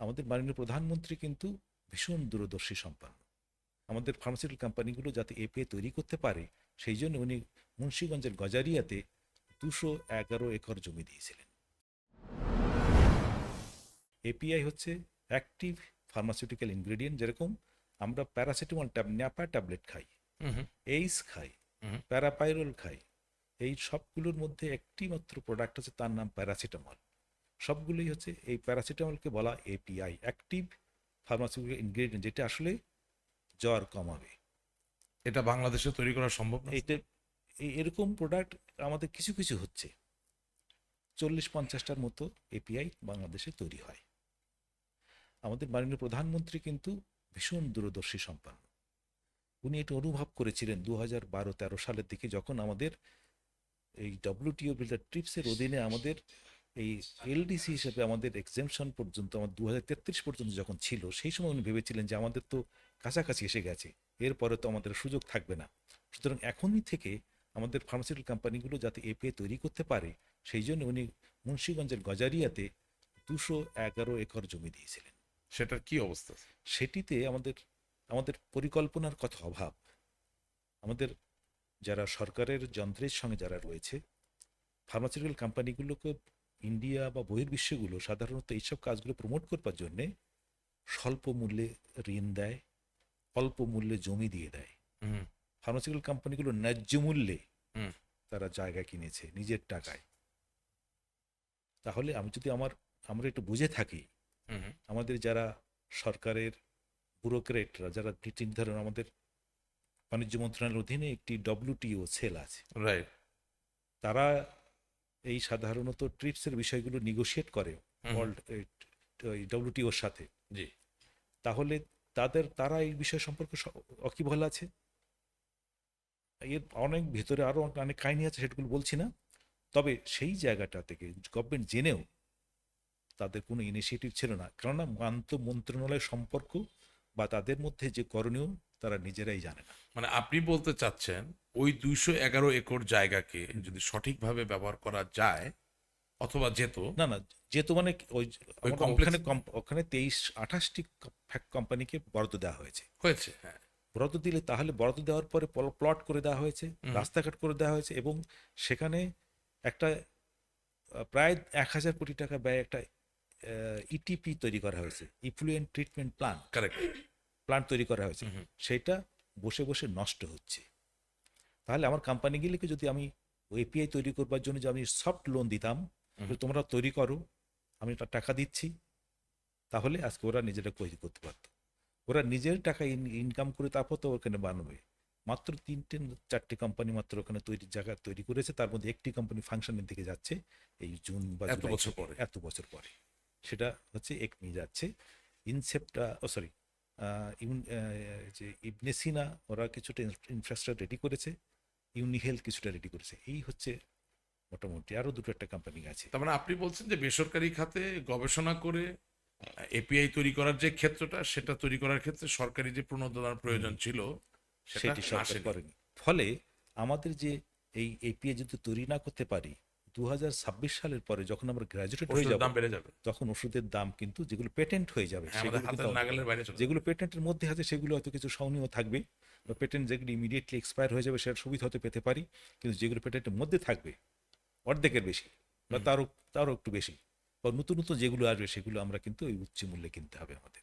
আমাদের মাননীয় প্রধানমন্ত্রী কিন্তু ভীষণ দূরদর্শী সম্পন্ন। আমাদের ফার্মাসিউটিক্যাল কোম্পানিগুলো যাতে এপিআই তৈরি করতে পারে সেই জন্য উনি মুন্সীগঞ্জের গজারিয়াতে দুশো এগারো একর জমি দিয়েছিলেন। এপিআই হচ্ছে অ্যাক্টিভ ফার্মাসিউটিক্যাল ইনগ্রেডিয়েন্ট যেরকম আমরা প্যারাসিটামল ট্যাব ন্যাপা ট্যাবলেট খাই এইস খাই। প্যারাপাইরল খাই এই সবগুলোর মধ্যে একটি মাত্র প্রোডাক্ট আছে তার নাম প্যারাসিটামল সবগুলোই হচ্ছে এই প্যারাসিটামলকে বলা এপিআই অ্যাক্টিভ ফার্মাসিউটিক্যাল ইনগ্রেডিয়েন্ট যেটা আসলে জ্বর কমাবে। এটা বাংলাদেশে তৈরি করা সম্ভব এই এরকম প্রোডাক্ট আমাদের কিছু কিছু হচ্ছে। চল্লিশ পঞ্চাশটার মতো এপিআই বাংলাদেশে তৈরি হয়। আমাদের মাননীয় প্রধানমন্ত্রী কিন্তু ভীষণ দূরদর্শী সম্পন্ন। উনি এটা অনুভব করেছিলেন দু হাজার বারো তেরো সালের দিকে যখন আমাদের এই ডব্লিউটিও বিল্ডার ট্রিপসের অধীনে আমাদের এই এলডিসি হিসেবে আমাদের এক্সেমশন পর্যন্ত আমার দু তেত্রিশ পর্যন্ত যখন ছিল সেই সময় উনি ভেবেছিলেন যে আমাদের তো কাছাকাছি এসে গেছে এরপরে তো আমাদের সুযোগ থাকবে না। সুতরাং এখনই থেকে আমাদের ফার্মাসিউটিক্যাল কোম্পানিগুলো যাতে এপিআই তৈরি করতে পারে সেই জন্য উনি মুন্সীগঞ্জের গজারিয়াতে দুশো এগারো একর জমি দিয়েছিলেন। সেটার কি অবস্থা? সেটিতে আমাদের আমাদের পরিকল্পনার কথা অভাব। আমাদের যারা সরকারের যন্ত্রের সঙ্গে যারা রয়েছে ফার্মাসিউটিক্যাল কোম্পানিগুলোকে ইন্ডিয়া বা বহির্বিশ্বগুলো সাধারণত এইসব কাজগুলো প্রমোট করবার জন্যে স্বল্প মূল্যে ঋণ দেয় অল্প মূল্যে জমি দিয়ে দেয়। ফার্মাসিউটিক্যাল কোম্পানিগুলো ন্যায্য মূল্যে। তারা জায়গা কিনেছে নিজের টাকায়। তাহলে আমি যদি আমার আমরা একটু বুঝে থাকি। আমাদের যারা সরকারের ব্যুরোক্রেটরা যারা ঠিক ধরেন আমাদের বাণিজ্য মন্ত্রণালয়ের অধীনে একটি ডব্লিউটিও সেল আছে। রাইট তারা এই সাধারণত ট্রিপসের বিষয়গুলো নিগোশিয়েট করে। ওয়ার্ল্ড ডব্লিউটিওর সাথে। জি। তাহলে তাদের তারা এই বিষয় সম্পর্কে অকিবহাল আছে? এর অনেক ভিতরে আরও অনেক কাহিনী আছে সেগুলো বলছি না। তবে সেই জায়গাটা থেকে গভর্নমেন্ট জেনেও তাদের কোনো ইনিশিয়েটিভ ছিল না। কেননা আন্ত মন্ত্রণালয় সম্পর্ক বা তাদের মধ্যে যে করণীয় তারা নিজেরাই জানে না। মানে আপনি বলতে চাচ্ছেন ওই দুইশো এগারো একর জায়গাকে যদি সঠিকভাবে ব্যবহার করা যায় অথবা যেত? না না যেহেতু মানে ওই ওখানে ওখানে তেইশ আঠাশটি কোম্পানিকে বরাদ্দ দেওয়া হয়েছে। হয়েছে হ্যাঁ। বরাদ্দ দিলে তাহলে বরাদ্দ দেওয়ার পরে প্লট করে দেওয়া হয়েছে রাস্তাঘাট করে দেওয়া হয়েছে এবং সেখানে একটা প্রায় এক হাজার কোটি টাকা ব্যয় একটা ইটিপি তৈরি করা হয়েছে effluent treatment plan correct plan তৈরি করা হয়েছে। সেটা বসে বসে নষ্ট হচ্ছে। তাহলে আমার কোম্পানিগুলিকে যদি আমি এপিআই তৈরি করবার জন্য যে আমি সফট লোন দিতাম তোমরা তৈরি করো আমি টাকা দিচ্ছি তাহলে আজকে ওরা নিজেরা তৈরি করতে পারতো। ওরা নিজের টাকা ইনকাম করে তারপর তো ওখানে বানাবে। মাত্র তিনটে চারটে কোম্পানি মাত্র ওখানে তৈরি জায়গা তৈরি করেছে তার মধ্যে একটি কোম্পানি ফাংশনের দিকে যাচ্ছে এই জুন বা এত বছর পরে। এত বছর পরে। সেটা হচ্ছে একমি যাচ্ছে ইনসেপ্টা ও সরি যে ইবনেসিনা ওরা কিছুটা ইনফ্রাস্ট্রাকচার রেডি করেছে ইউনিহেলথ কিছুটা রেডি করেছে। এই হচ্ছে মোটামুটি আরও দুটো একটা কোম্পানি আছে। তার মানে আপনি বলছেন যে বেসরকারি খাতে গবেষণা করে এপিআই তৈরি করার যে ক্ষেত্রটা সেটা তৈরি করার ক্ষেত্রে সরকারি যে প্রণোদনার প্রয়োজন ছিল সেটা সরকার করেনি। ফলে আমাদের যে এই এপিএ যদি তৈরি না করতে পারি দু হাজার ছাব্বিশ সালের পরে যখন আমরা গ্রাজুয়েট হয়ে যাব দাম বেড়ে যাবে। তখন ওষুধের দাম কিন্তু যেগুলো পেটেন্ট হয়ে যাবে হ্যাঁ, যাবে। যেগুলো পেটেন্টের মধ্যে আছে সেগুলো হয়তো কিছু সহনীয় থাকবে বা পেটেন্ট যেগুলো ইমিডিয়েটলি এক্সপায়ার হয়ে যাবে সেটার সুবিধা হতে পেতে পারি কিন্তু যেগুলো পেটেন্টের মধ্যে থাকবে অর্ধেকের বেশি বা তারও তারও একটু বেশি বা নতুন নতুন যেগুলো আসবে সেগুলো আমরা কিন্তু ওই উচ্চ মূল্যে কিনতে হবে আমাদের।